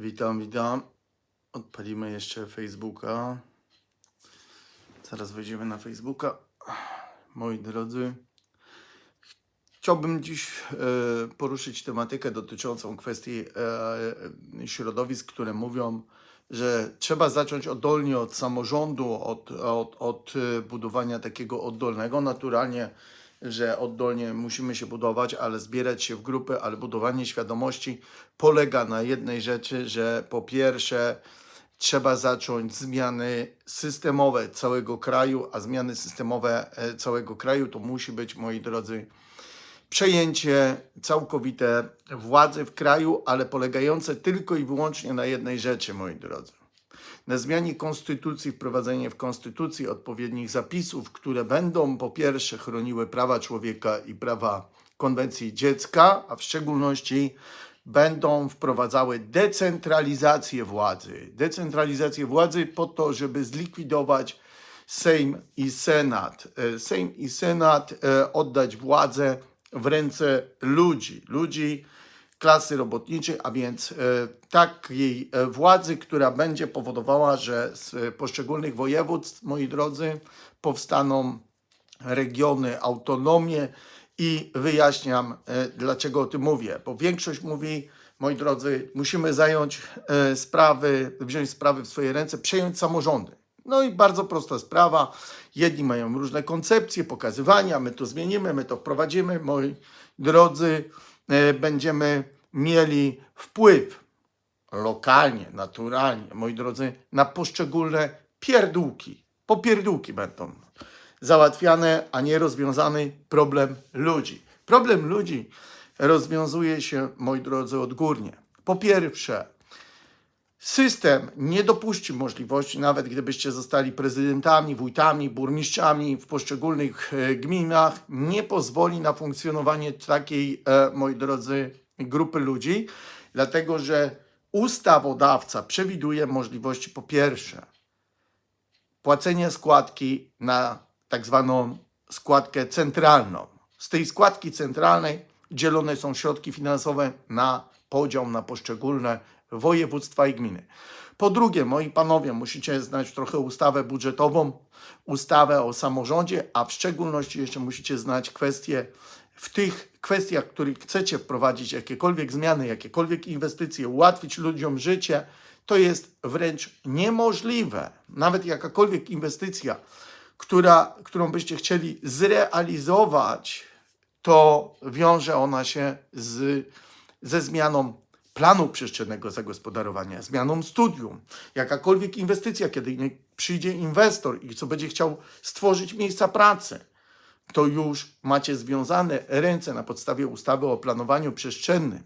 Witam, witam. Odpalimy jeszcze Facebooka. Zaraz wejdziemy na Facebooka. Moi drodzy, chciałbym dziś e, poruszyć tematykę dotyczącą kwestii e, środowisk, które mówią, że trzeba zacząć oddolnie od samorządu, od, od, od e, budowania takiego oddolnego. Naturalnie, że oddolnie musimy się budować, ale zbierać się w grupy, ale budowanie świadomości polega na jednej rzeczy, że po pierwsze trzeba zacząć zmiany systemowe całego kraju, a zmiany systemowe e, całego kraju to musi być, moi drodzy, przejęcie całkowite władzy w kraju, ale polegające tylko i wyłącznie na jednej rzeczy, moi drodzy. Na zmianie konstytucji, wprowadzenie w konstytucji odpowiednich zapisów, które będą po pierwsze chroniły prawa człowieka i prawa konwencji dziecka, a w szczególności będą wprowadzały decentralizację władzy. Decentralizację władzy po to, żeby zlikwidować Sejm i Senat. E, Sejm i Senat e, oddać władzę w ręce ludzi, ludzi klasy robotniczej, a więc e, takiej e, władzy, która będzie powodowała, że z poszczególnych województw, moi drodzy, powstaną regiony, autonomie i wyjaśniam, e, dlaczego o tym mówię. Bo większość mówi, moi drodzy, musimy zająć sprawy, wziąć sprawy w swoje ręce, przejąć samorządy. No i bardzo prosta sprawa. Jedni mają różne koncepcje, pokazywania, my to zmienimy, my to wprowadzimy. Moi drodzy, będziemy mieli wpływ lokalnie, naturalnie, moi drodzy, na poszczególne pierdółki. Popierdółki będą załatwiane, a nie rozwiązany problem ludzi. Problem ludzi rozwiązuje się, moi drodzy, odgórnie. Po pierwsze, system nie dopuści możliwości, nawet gdybyście zostali prezydentami, wójtami, burmistrzami w poszczególnych e, gminach, nie pozwoli na funkcjonowanie takiej, e, moi drodzy, grupy ludzi, dlatego że ustawodawca przewiduje możliwości po pierwsze, płacenie składki na tak zwaną składkę centralną. Z tej składki centralnej dzielone są środki finansowe na podział na poszczególne województwa i gminy. Po drugie, moi panowie, musicie znać trochę ustawę budżetową, ustawę o samorządzie, a w szczególności jeszcze musicie znać kwestie w tych kwestiach, w których chcecie wprowadzić jakiekolwiek zmiany, jakiekolwiek inwestycje, ułatwić ludziom życie, to jest wręcz niemożliwe. Nawet jakakolwiek inwestycja, która, którą byście chcieli zrealizować, to wiąże ona się z, ze zmianą planu przestrzennego zagospodarowania, zmianą studium. Jakakolwiek inwestycja, kiedy przyjdzie inwestor i co będzie chciał stworzyć miejsca pracy, to już macie związane ręce na podstawie ustawy o planowaniu przestrzennym,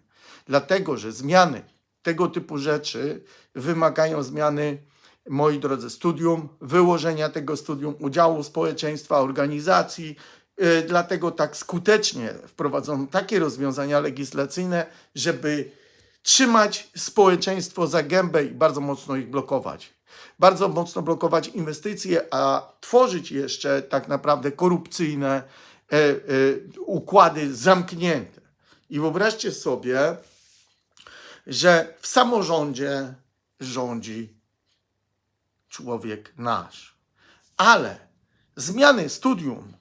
dlatego że zmiany tego typu rzeczy wymagają zmiany, moi drodzy, studium, wyłożenia tego studium, udziału społeczeństwa, organizacji. Yy, Dlatego tak skutecznie wprowadzono takie rozwiązania legislacyjne, żeby trzymać społeczeństwo za gębę i bardzo mocno ich blokować. Bardzo mocno blokować inwestycje, a tworzyć jeszcze tak naprawdę korupcyjne e, e, układy zamknięte. I wyobraźcie sobie, że w samorządzie rządzi człowiek nasz. Ale zmiany studium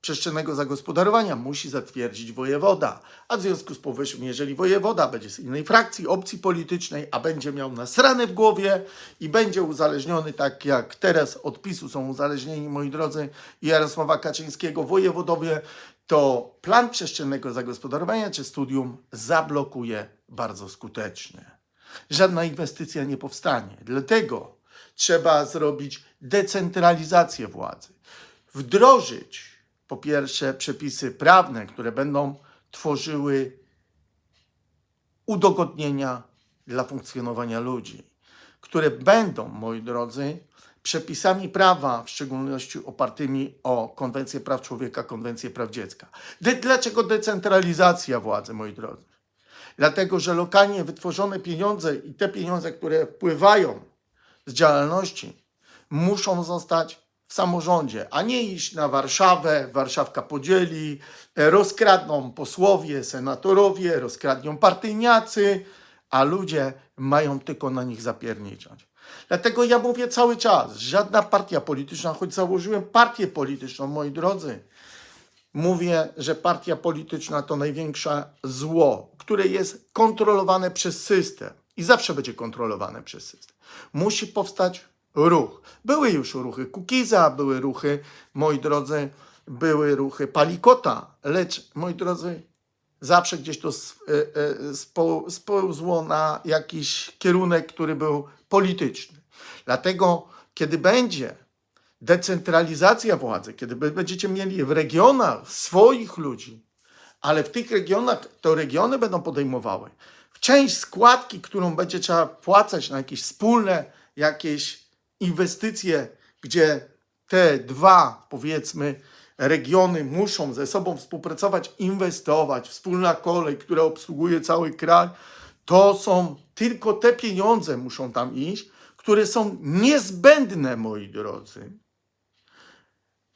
przestrzennego zagospodarowania musi zatwierdzić wojewoda. A w związku z powyższym, jeżeli wojewoda będzie z innej frakcji, opcji politycznej, a będzie miał nasrane w głowie i będzie uzależniony, tak jak teraz od PiSu są uzależnieni, moi drodzy, Jarosława Kaczyńskiego, wojewodowie, to plan przestrzennego zagospodarowania czy studium zablokuje bardzo skutecznie. Żadna inwestycja nie powstanie. Dlatego trzeba zrobić decentralizację władzy. Wdrożyć po pierwsze przepisy prawne, które będą tworzyły udogodnienia dla funkcjonowania ludzi, które będą, moi drodzy, przepisami prawa, w szczególności opartymi o Konwencję Praw Człowieka, Konwencję Praw Dziecka. Dlaczego decentralizacja władzy, moi drodzy? Dlatego, że lokalnie wytworzone pieniądze i te pieniądze, które wpływają z działalności, muszą zostać w samorządzie, a nie iść na Warszawę, Warszawka podzieli, e, rozkradną posłowie, senatorowie, rozkradną partyjniacy, a ludzie mają tylko na nich zapierniczać. Dlatego ja mówię cały czas, żadna partia polityczna, choć założyłem partię polityczną, moi drodzy, mówię, że partia polityczna to największe zło, które jest kontrolowane przez system i zawsze będzie kontrolowane przez system. Musi powstać ruch. Były już ruchy Kukiza, były ruchy, moi drodzy, były ruchy Palikota, lecz, moi drodzy, zawsze gdzieś to e, e, spełzło na jakiś kierunek, który był polityczny. Dlatego, kiedy będzie decentralizacja władzy, kiedy będziecie mieli w regionach swoich ludzi, ale w tych regionach to regiony będą podejmowały część składki, którą będzie trzeba płacać na jakieś wspólne jakieś inwestycje, gdzie te dwa, powiedzmy, regiony muszą ze sobą współpracować, inwestować, wspólna kolej, która obsługuje cały kraj, to są tylko te pieniądze muszą tam iść, które są niezbędne, moi drodzy,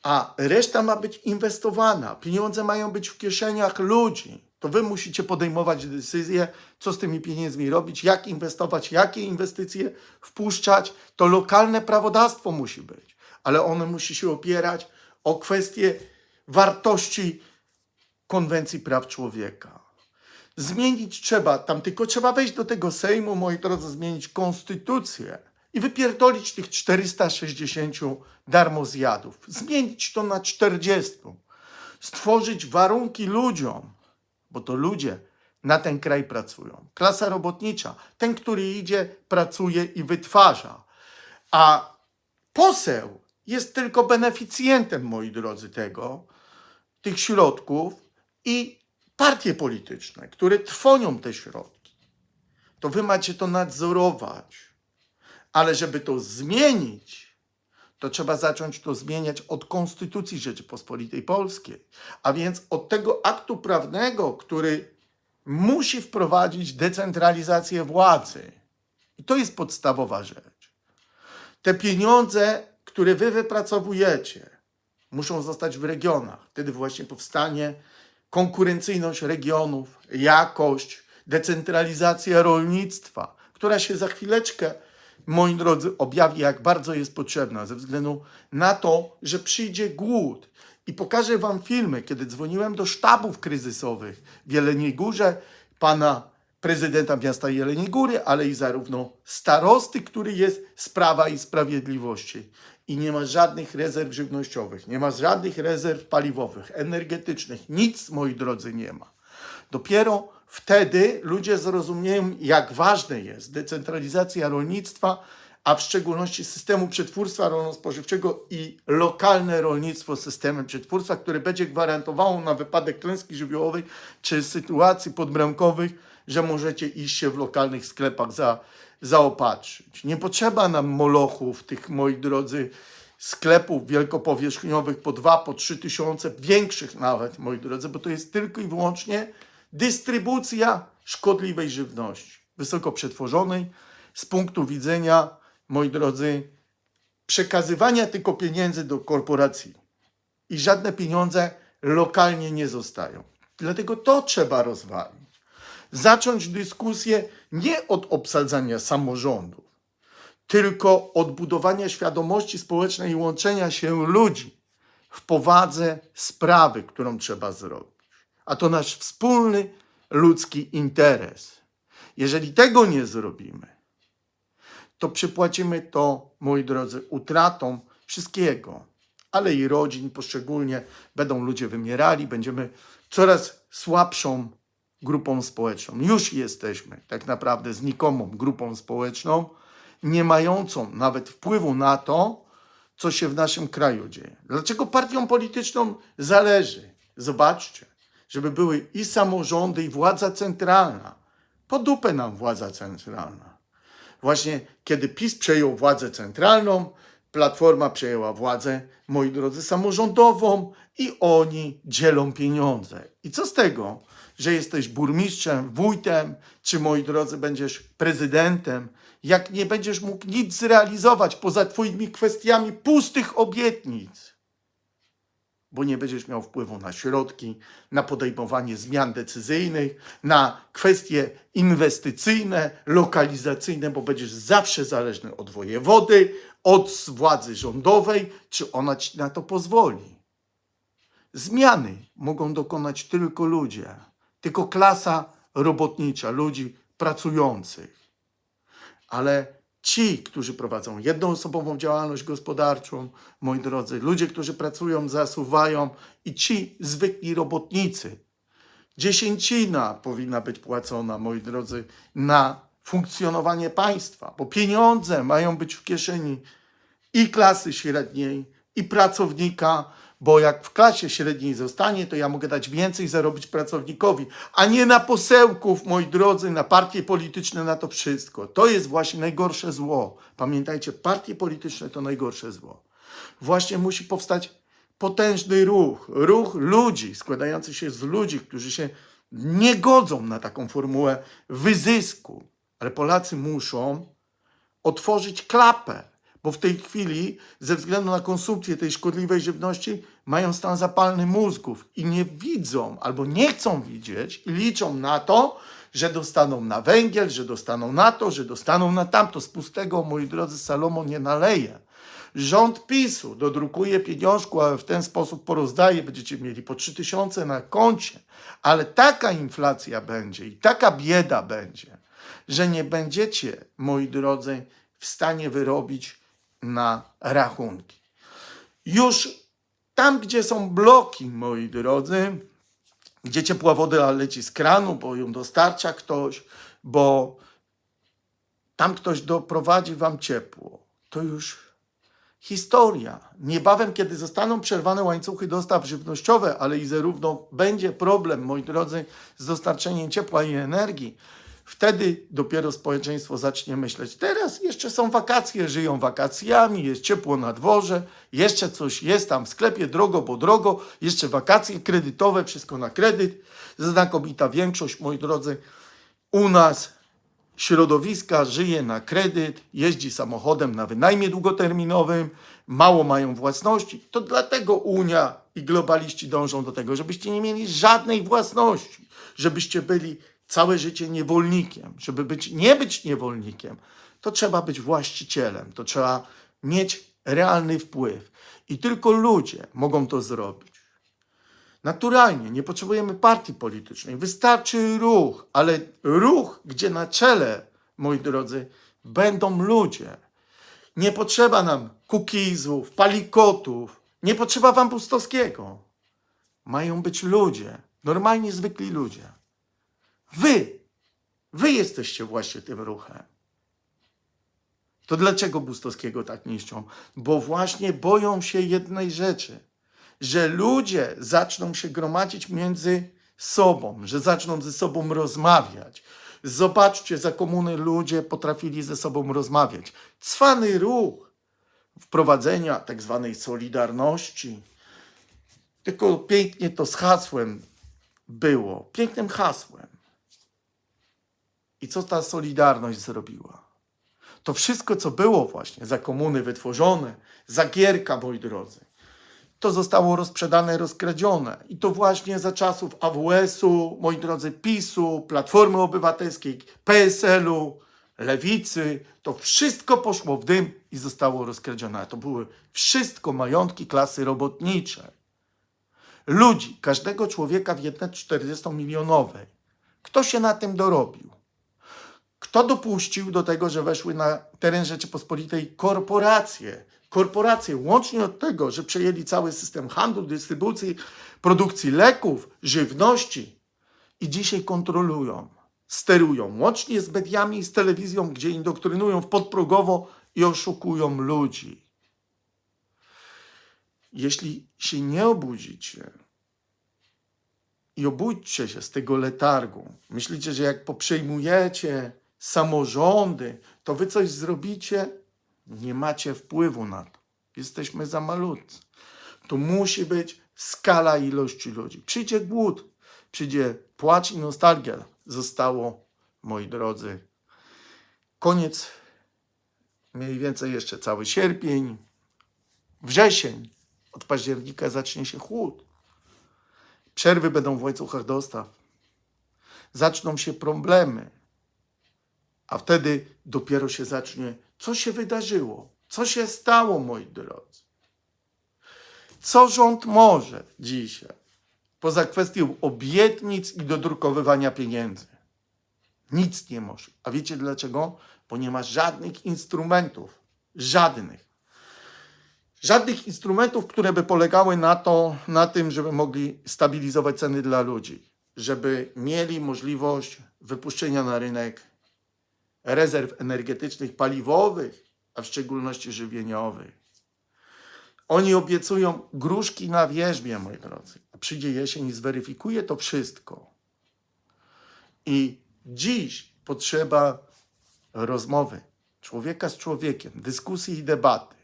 a reszta ma być inwestowana. Pieniądze mają być w kieszeniach ludzi. To wy musicie podejmować decyzje, co z tymi pieniędzmi robić, jak inwestować, jakie inwestycje wpuszczać. To lokalne prawodawstwo musi być, ale ono musi się opierać o kwestie wartości konwencji praw człowieka. Zmienić trzeba, tam tylko trzeba wejść do tego Sejmu, moi drodzy, zmienić konstytucję i wypierdolić tych 460 darmozjadów. Zmienić to na 40. Stworzyć warunki ludziom, bo to ludzie na ten kraj pracują. Klasa robotnicza, ten, który idzie, pracuje i wytwarza. A poseł jest tylko beneficjentem, moi drodzy, tego, tych środków i partie polityczne, które trwonią te środki. To wy macie to nadzorować. Ale żeby to zmienić, to trzeba zacząć to zmieniać od Konstytucji Rzeczypospolitej Polskiej, a więc od tego aktu prawnego, który musi wprowadzić decentralizację władzy. I to jest podstawowa rzecz. Te pieniądze, które wy wypracowujecie, muszą zostać w regionach. Wtedy właśnie powstanie konkurencyjność regionów, jakość, decentralizacja rolnictwa, która się za chwileczkę, moi drodzy, objawi, jak bardzo jest potrzebna, ze względu na to, że przyjdzie głód. I pokażę Wam filmy, kiedy dzwoniłem do sztabów kryzysowych w Jeleniej Górze, pana prezydenta miasta Jeleniej Góry, ale i zarówno starosty, który jest z Prawa i Sprawiedliwości. I nie ma żadnych rezerw żywnościowych, nie ma żadnych rezerw paliwowych, energetycznych, nic, moi drodzy, nie ma. Dopiero wtedy ludzie zrozumieją, jak ważne jest decentralizacja rolnictwa, a w szczególności systemu przetwórstwa rolno-spożywczego i lokalne rolnictwo systemem przetwórstwa, które będzie gwarantowało na wypadek klęski żywiołowej czy sytuacji podbramkowych, że możecie iść się w lokalnych sklepach za, zaopatrzyć. Nie potrzeba nam molochów, tych moi drodzy, sklepów wielkopowierzchniowych po dwa, po trzy tysiące, większych nawet, moi drodzy, bo to jest tylko i wyłącznie dystrybucja szkodliwej żywności, wysoko przetworzonej, z punktu widzenia, moi drodzy, przekazywania tylko pieniędzy do korporacji. I żadne pieniądze lokalnie nie zostają. Dlatego to trzeba rozwalić. Zacząć dyskusję nie od obsadzania samorządów, tylko od budowania świadomości społecznej i łączenia się ludzi w powadze sprawy, którą trzeba zrobić. A to nasz wspólny ludzki interes. Jeżeli tego nie zrobimy, to przypłacimy to, moi drodzy, utratą wszystkiego, ale i rodzin poszczególnie. Będą ludzie wymierali, będziemy coraz słabszą grupą społeczną. Już jesteśmy tak naprawdę znikomą grupą społeczną, nie mającą nawet wpływu na to, co się w naszym kraju dzieje. Dlaczego partiom politycznom zależy? Zobaczcie, żeby były i samorządy, i władza centralna. Po dupę nam władza centralna. Właśnie kiedy PiS przejął władzę centralną, Platforma przejęła władzę, moi drodzy, samorządową i oni dzielą pieniądze. I co z tego, że jesteś burmistrzem, wójtem, czy moi drodzy, będziesz prezydentem, jak nie będziesz mógł nic zrealizować poza twoimi kwestiami pustych obietnic? Bo nie będziesz miał wpływu na środki, na podejmowanie zmian decyzyjnych, na kwestie inwestycyjne, lokalizacyjne, bo będziesz zawsze zależny od wojewody, od władzy rządowej, czy ona ci na to pozwoli. Zmiany mogą dokonać tylko ludzie, tylko klasa robotnicza, ludzi pracujących. Ale ci, którzy prowadzą jednoosobową działalność gospodarczą, moi drodzy, ludzie, którzy pracują, zasuwają i ci zwykli robotnicy, dziesięcina powinna być płacona, moi drodzy, na funkcjonowanie państwa, bo pieniądze mają być w kieszeni i klasy średniej, i pracownika, bo jak w klasie średniej zostanie, to ja mogę dać więcej zarobić pracownikowi, a nie na posełków, moi drodzy, na partie polityczne, na to wszystko. To jest właśnie najgorsze zło. Pamiętajcie, partie polityczne to najgorsze zło. Właśnie musi powstać potężny ruch, ruch ludzi, składający się z ludzi, którzy się nie godzą na taką formułę wyzysku. Ale Polacy muszą otworzyć klapę, bo w tej chwili, ze względu na konsumpcję tej szkodliwej żywności, mają stan zapalny mózgów i nie widzą albo nie chcą widzieć i liczą na to, że dostaną na węgiel, że dostaną na to, że dostaną na tamto. Z pustego, moi drodzy, Salomon nie naleje. Rząd PiSu dodrukuje pieniążku, a w ten sposób porozdaje, będziecie mieli po 3000 na koncie, ale taka inflacja będzie i taka bieda będzie, że nie będziecie, moi drodzy, w stanie wyrobić na rachunki. Już tam, gdzie są bloki, moi drodzy, gdzie ciepła woda leci z kranu, bo ją dostarcza ktoś, bo tam ktoś doprowadzi wam ciepło, to już historia. Niebawem, kiedy zostaną przerwane łańcuchy dostaw żywnościowe, ale i zarówno będzie problem, moi drodzy, z dostarczeniem ciepła i energii, wtedy dopiero społeczeństwo zacznie myśleć. Teraz jeszcze są wakacje, żyją wakacjami, jest ciepło na dworze, jeszcze coś jest tam w sklepie, drogo, bo drogo, jeszcze wakacje kredytowe, wszystko na kredyt. Znakomita większość, moi drodzy, u nas środowiska żyje na kredyt, jeździ samochodem na wynajmie długoterminowym, mało mają własności. To dlatego Unia i globaliści dążą do tego, żebyście nie mieli żadnej własności, żebyście byli całe życie niewolnikiem. Żeby być, nie być niewolnikiem, to trzeba być właścicielem, to trzeba mieć realny wpływ. I tylko ludzie mogą to zrobić. Naturalnie, nie potrzebujemy partii politycznej, wystarczy ruch, ale ruch, gdzie na czele, moi drodzy, będą ludzie. Nie potrzeba nam kukizów, palikotów, nie potrzeba wam Pustowskiego. Mają być ludzie, normalnie zwykli ludzie. Wy, wy jesteście właśnie tym ruchem. To dlaczego Bustowskiego tak niszczą? Bo właśnie boją się jednej rzeczy, że ludzie zaczną się gromadzić między sobą, że zaczną ze sobą rozmawiać. Zobaczcie, za komuny ludzie potrafili ze sobą rozmawiać. Cwany ruch wprowadzenia tak zwanej solidarności. Tylko pięknie to z hasłem było, pięknym hasłem. I co ta solidarność zrobiła? To wszystko, co było właśnie za komuny wytworzone, za gierka, moi drodzy, to zostało rozprzedane, rozkradzione. I to właśnie za czasów AWS-u, moi drodzy, PiSu, Platformy Obywatelskiej, PSL-u, Lewicy. To wszystko poszło w dym i zostało rozkradzione. To były wszystko majątki klasy robotniczej. Ludzi, każdego człowieka w jednej 40-milionowej. Kto się na tym dorobił? Kto dopuścił do tego, że weszły na teren Rzeczypospolitej korporacje? Korporacje, łącznie od tego, że przejęli cały system handlu, dystrybucji, produkcji leków, żywności i dzisiaj kontrolują, sterują, łącznie z mediami z telewizją, gdzie indoktrynują w podprogowo i oszukują ludzi. Jeśli się nie obudzicie, i obudźcie się z tego letargu. Myślicie, że jak poprzejmujecie samorządy, to wy coś zrobicie? Nie macie wpływu na to. Jesteśmy za malutcy. Tu musi być skala ilości ludzi. Przyjdzie głód, przyjdzie płacz i nostalgia. Zostało, moi drodzy, koniec, mniej więcej jeszcze cały sierpień, wrzesień, Od października zacznie się chłód. Przerwy będą w łańcuchach dostaw. Zaczną się problemy. A wtedy dopiero się zacznie, co się wydarzyło, co się stało, moi drodzy. Co rząd może dzisiaj, poza kwestią obietnic i dodrukowywania pieniędzy? Nic nie może. A wiecie dlaczego? Bo nie ma żadnych instrumentów. Żadnych. Żadnych instrumentów, które by polegały na, to, na tym, żeby mogli stabilizować ceny dla ludzi, żeby mieli możliwość wypuszczenia na rynek rezerw energetycznych, paliwowych, a w szczególności żywieniowych. Oni obiecują gruszki na wierzbie, moi drodzy. A przyjdzie jesień i zweryfikuje to wszystko. I dziś potrzeba rozmowy człowieka z człowiekiem, dyskusji i debaty.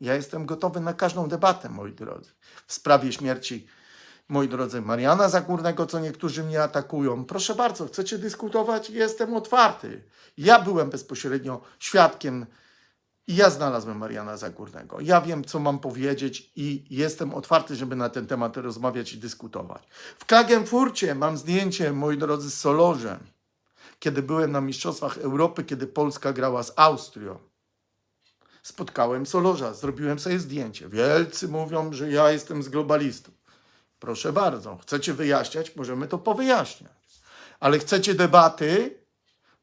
Ja jestem gotowy na każdą debatę, moi drodzy. W sprawie śmierci, moi drodzy, Mariana Zagórnego, co niektórzy mnie atakują. Proszę bardzo, chcecie dyskutować? Jestem otwarty. Ja byłem bezpośrednio świadkiem i ja znalazłem Mariana Zagórnego. Ja wiem, co mam powiedzieć i jestem otwarty, żeby na ten temat rozmawiać i dyskutować. W Klagenfurcie mam zdjęcie, moi drodzy, z Solorzem, kiedy byłem na Mistrzostwach Europy, kiedy Polska grała z Austrią. Spotkałem Solorza, zrobiłem sobie zdjęcie. Wielcy mówią, że ja jestem z globalistów. Proszę bardzo, chcecie wyjaśniać? Możemy to powyjaśniać. Ale chcecie debaty?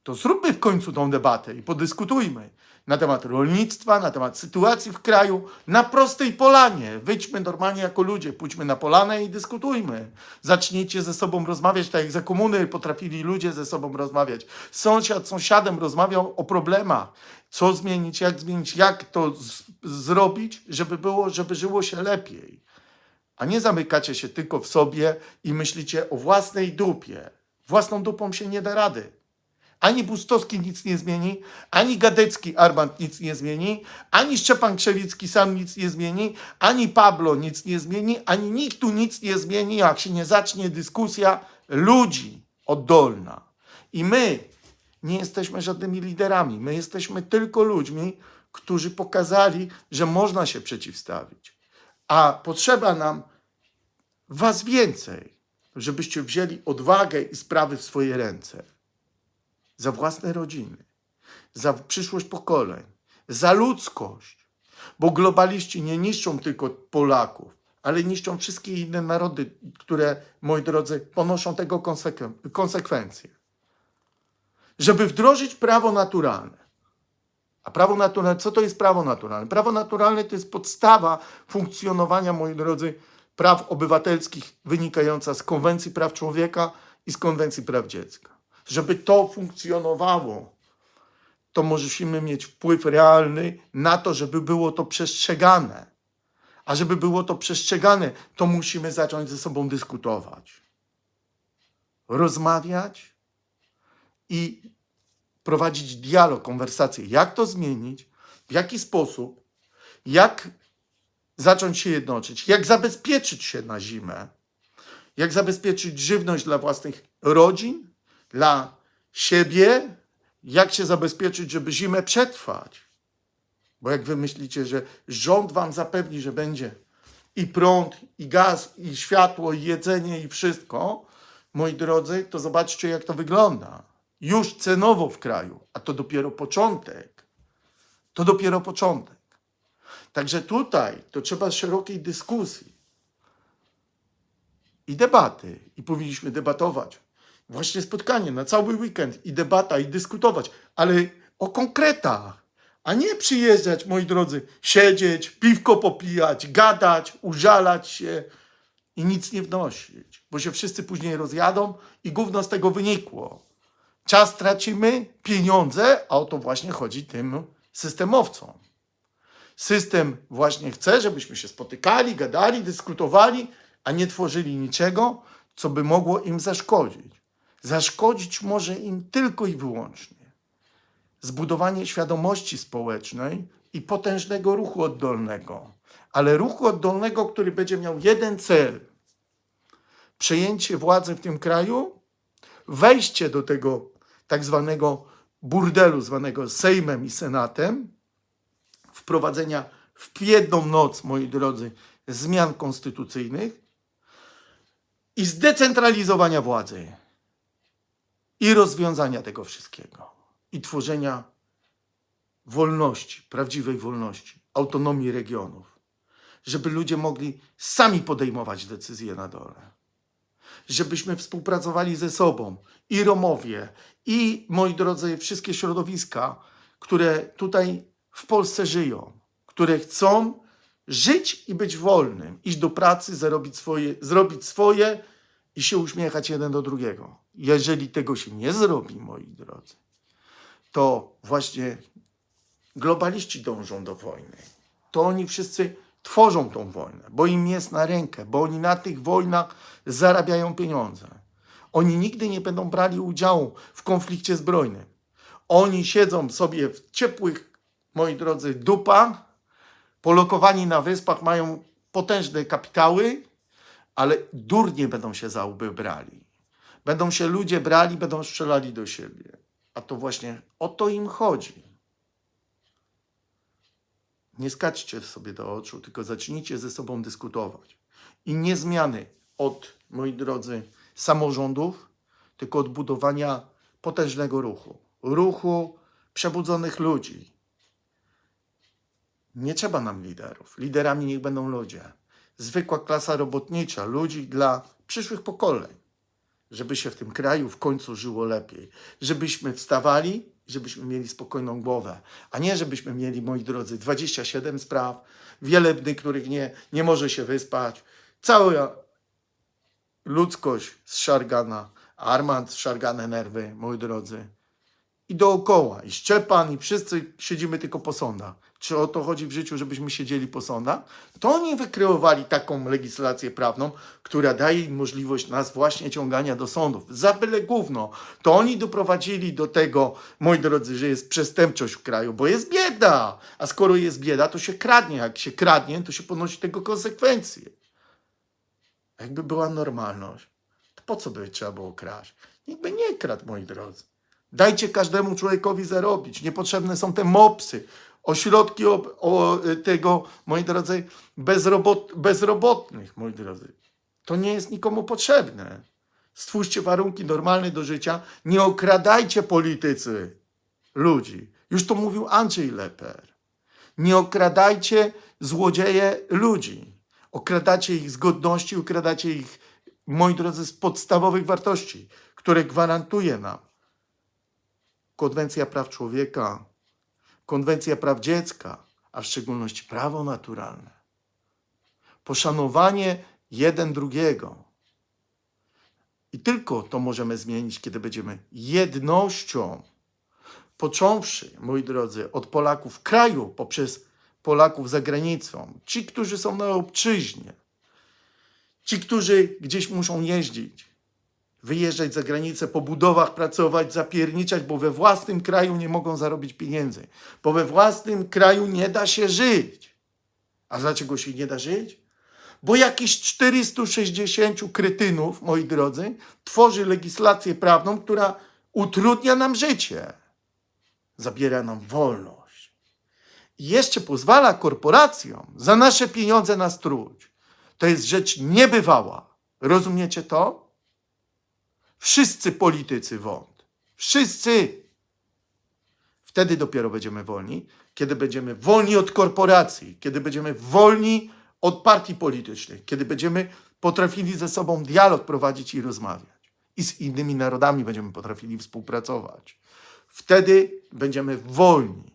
To zróbmy w końcu tą debatę i podyskutujmy na temat rolnictwa, na temat sytuacji w kraju, na prostej polanie. Wyjdźmy normalnie jako ludzie, pójdźmy na polanę i dyskutujmy. Zacznijcie ze sobą rozmawiać, tak jak za komuny potrafili ludzie ze sobą rozmawiać. Sąsiad sąsiadem rozmawiał o problemach. Co zmienić, jak zmienić, jak to zrobić, żeby było, żeby żyło się lepiej. A nie zamykacie się tylko w sobie i myślicie o własnej dupie. Własną dupą się nie da rady. Ani Bustowski nic nie zmieni, ani Gadecki Armand nic nie zmieni, ani Szczepan Krzewicki sam nic nie zmieni, ani Pablo nic nie zmieni, ani nikt tu nic nie zmieni, jak się nie zacznie dyskusja ludzi oddolna. I my nie jesteśmy żadnymi liderami, my jesteśmy tylko ludźmi, którzy pokazali, że można się przeciwstawić. A potrzeba nam was więcej, żebyście wzięli odwagę i sprawy w swoje ręce za własne rodziny, za przyszłość pokoleń, za ludzkość. Bo globaliści nie niszczą tylko Polaków, ale niszczą wszystkie inne narody, które, moi drodzy, ponoszą tego konsekwen- konsekwencje. Żeby wdrożyć prawo naturalne. A prawo naturalne, co to jest prawo naturalne? Prawo naturalne to jest podstawa funkcjonowania, moi drodzy, praw obywatelskich wynikająca z Konwencji Praw Człowieka i z Konwencji Praw Dziecka. Żeby to funkcjonowało, to musimy mieć wpływ realny na to, żeby było to przestrzegane. A żeby było to przestrzegane, to musimy zacząć ze sobą dyskutować, rozmawiać i prowadzić dialog, konwersację. Jak to zmienić, w jaki sposób, jak zacząć się jednoczyć, jak zabezpieczyć się na zimę, jak zabezpieczyć żywność dla własnych rodzin, dla siebie, jak się zabezpieczyć, żeby zimę przetrwać. Bo jak wy myślicie, że rząd wam zapewni, że będzie i prąd, i gaz, i światło, i jedzenie, i wszystko, moi drodzy, to zobaczcie, jak to wygląda. Już cenowo w kraju, a to dopiero początek. To dopiero początek. Także tutaj to trzeba szerokiej dyskusji i debaty. I powinniśmy debatować. Właśnie spotkanie na cały weekend i debata, i dyskutować, ale o konkretach. A nie przyjeżdżać, moi drodzy, siedzieć, piwko popijać, gadać, użalać się i nic nie wnosić, bo się wszyscy później rozjadą i gówno z tego wynikło. Czas tracimy, pieniądze, a o to właśnie chodzi tym systemowcom. System właśnie chce, żebyśmy się spotykali, gadali, dyskutowali, a nie tworzyli niczego, co by mogło im zaszkodzić. Zaszkodzić może im tylko i wyłącznie zbudowanie świadomości społecznej i potężnego ruchu oddolnego. Ale ruchu oddolnego, który będzie miał jeden cel: przejęcie władzy w tym kraju, wejście do tego tak zwanego burdelu, zwanego Sejmem i Senatem, wprowadzenia w jedną noc, moi drodzy, zmian konstytucyjnych i zdecentralizowania władzy i rozwiązania tego wszystkiego i tworzenia wolności, prawdziwej wolności, autonomii regionów, żeby ludzie mogli sami podejmować decyzje na dole, żebyśmy współpracowali ze sobą i Romowie, i moi drodzy, wszystkie środowiska, które tutaj w Polsce żyją, które chcą żyć i być wolnym, iść do pracy, zarobić swoje, zrobić swoje i się uśmiechać jeden do drugiego. Jeżeli tego się nie zrobi, moi drodzy, to właśnie globaliści dążą do wojny. To oni wszyscy tworzą tą wojnę, bo im jest na rękę, bo oni na tych wojnach zarabiają pieniądze. Oni nigdy nie będą brali udziału w konflikcie zbrojnym. Oni siedzą sobie w ciepłych, moi drodzy, dupa, polokowani na wyspach, mają potężne kapitały, ale durnie będą się za łby brali. Będą się ludzie brali, będą strzelali do siebie. A to właśnie o to im chodzi. Nie skaczcie sobie do oczu, tylko zacznijcie ze sobą dyskutować. I nie zmiany od, moi drodzy, samorządów, tylko od budowania potężnego ruchu. Ruchu przebudzonych ludzi. Nie trzeba nam liderów. Liderami niech będą ludzie. Zwykła klasa robotnicza, ludzi dla przyszłych pokoleń, żeby się w tym kraju w końcu żyło lepiej. Żebyśmy wstawali, żebyśmy mieli spokojną głowę, a nie żebyśmy mieli, moi drodzy, 27 spraw, wiele których nie, nie może się wyspać. Cała ludzkość zszargana, Armand zszargane nerwy, moi drodzy. I dookoła, i Szczepan, i wszyscy siedzimy tylko po sądach. Czy o to chodzi w życiu, żebyśmy siedzieli po sądach? To oni wykreowali taką legislację prawną, która daje im możliwość nas właśnie ciągania do sądów. Za byle gówno. To oni doprowadzili do tego, moi drodzy, że jest przestępczość w kraju, bo jest bieda. A skoro jest bieda, to się kradnie. Jak się kradnie, to się ponosi tego konsekwencje. Jakby była normalność, to po co by trzeba było kraść? Nikt by nie kradł, moi drodzy. Dajcie każdemu człowiekowi zarobić. Niepotrzebne są te mopsy, ośrodki o, o, y, tego, moi drodzy, bezrobot, bezrobotnych, moi drodzy. To nie jest nikomu potrzebne. Stwórzcie warunki normalne do życia. Nie okradajcie politycy ludzi. Już to mówił Andrzej Leper. Nie okradajcie złodzieje ludzi. Okradacie ich z godności, okradacie ich, moi drodzy, z podstawowych wartości, które gwarantuje nam Konwencja Praw Człowieka, Konwencja Praw Dziecka, a w szczególności prawo naturalne. Poszanowanie jeden drugiego. I tylko to możemy zmienić, kiedy będziemy jednością, począwszy, moi drodzy, od Polaków w kraju, poprzez Polaków za granicą, ci, którzy są na obczyźnie, ci, którzy gdzieś muszą jeździć, wyjeżdżać za granicę, po budowach pracować, zapierniczać, bo we własnym kraju nie mogą zarobić pieniędzy, bo we własnym kraju nie da się żyć. A dlaczego się nie da żyć? Bo jakiś 460 kretynów, moi drodzy, tworzy legislację prawną, która utrudnia nam życie, zabiera nam wolność. I jeszcze pozwala korporacjom za nasze pieniądze nas truć. To jest rzecz niebywała. Rozumiecie to? Wszyscy politycy wąt. Wszyscy. Wtedy dopiero będziemy wolni, kiedy będziemy wolni od korporacji, kiedy będziemy wolni od partii politycznych, kiedy będziemy potrafili ze sobą dialog prowadzić i rozmawiać. I z innymi narodami będziemy potrafili współpracować. Wtedy będziemy wolni.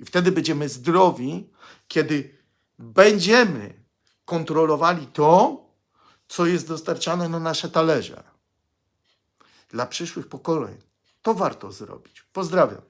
I wtedy będziemy zdrowi, kiedy będziemy kontrolowali to, co jest dostarczane na nasze talerze. Dla przyszłych pokoleń to warto zrobić. Pozdrawiam.